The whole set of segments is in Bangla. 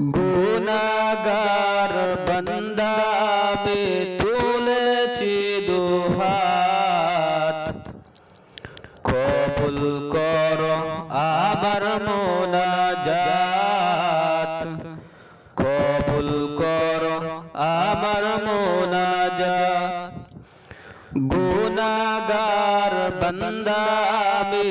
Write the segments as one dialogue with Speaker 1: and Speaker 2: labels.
Speaker 1: গুনাগার বন্দাবে তুলেছি দুহাত। কবুল কর আমার মোনাজাত। কবুল কর আমার মোনাজাত। গুনাগার বন্দা আমি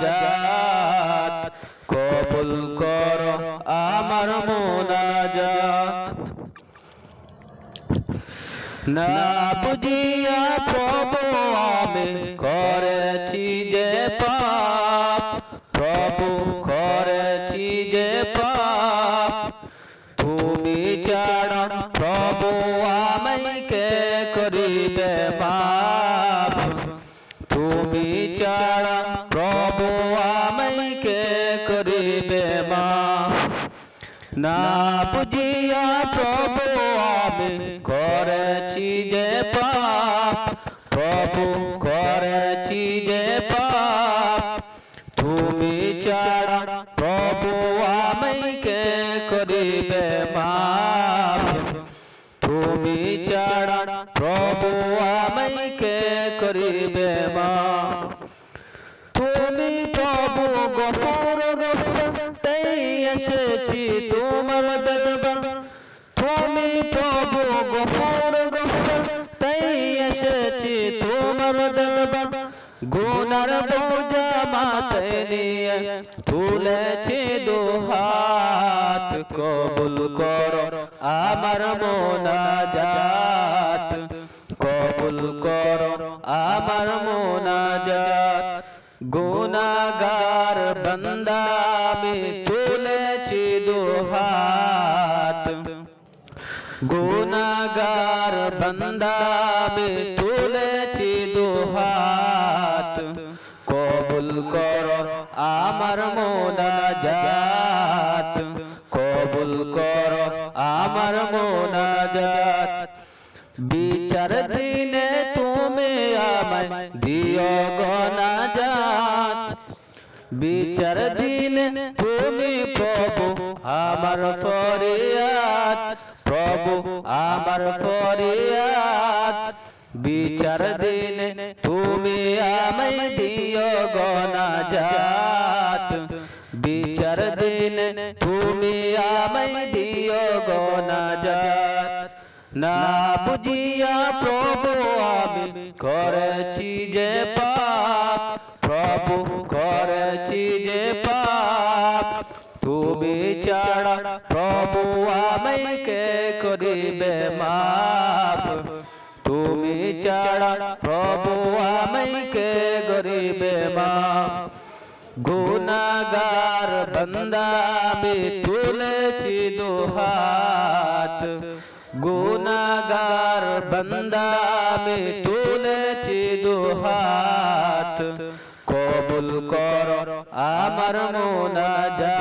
Speaker 1: মোনাজাত কবুল কর আমার মোনাজাত। না বুঝিয়া প্রভু আমি করেছি যে পাপ। প্রভু করেছি যে পাপ। তুমি ছাড়া প্রভু আমাকে করিবে মাপ তুমি ছাড়া প্রভু আমাকে করিবে মাপ না বুঝিয়া প্রভু আমি করেছি যে পাপ প্রভু করেছি যে পাপ তুমি ছাড়া প্রভু আমাকে করিবে মাপ তুমি ছাড়া প্রভু আমাকে করিবে মাপ প্রভু গফর গফর, তাই এসেছি তোমার দরবার। তুমি প্রভু গফর গফর, তাই এসেছি তোমার দরবার। গুনার বোঝা মাথায় নিয়ে তুলেছি দুহাত কবুল করো, আমার মোনাজাত। গুনাগার বন্দা আমি তুলেছি দুহাত গুনাগার বন্দা তুলেছি দুহাত কবুল করো আমার মোনাজাত কবুল করো আমার মোনাজাত বিচার দিনে বিচার দিনে তুমি প্রভু আমার ফরিয়াদ, প্রভু আমার ফরিয়াদ। বিচার দিনে তুমি আমায় দিও গনাজাত বিচার দিনে তুমি আমায় দিও গনাজাত না বুঝিয়া প্রভু আমি করেছি যে পাপ। প্রভু করেছি যে পাপ। তুমি ছাড়া প্রভু আমাকে করিবে মাপ। তুমি ছাড়া প্রভু আমাকে করিবে মাপ। গুনাগার বন্দা আমি তুলেছি দুহাত। গুনাগার বন্দা আমি তুলেছি দুহাত কবুল কর আমার মোনাজা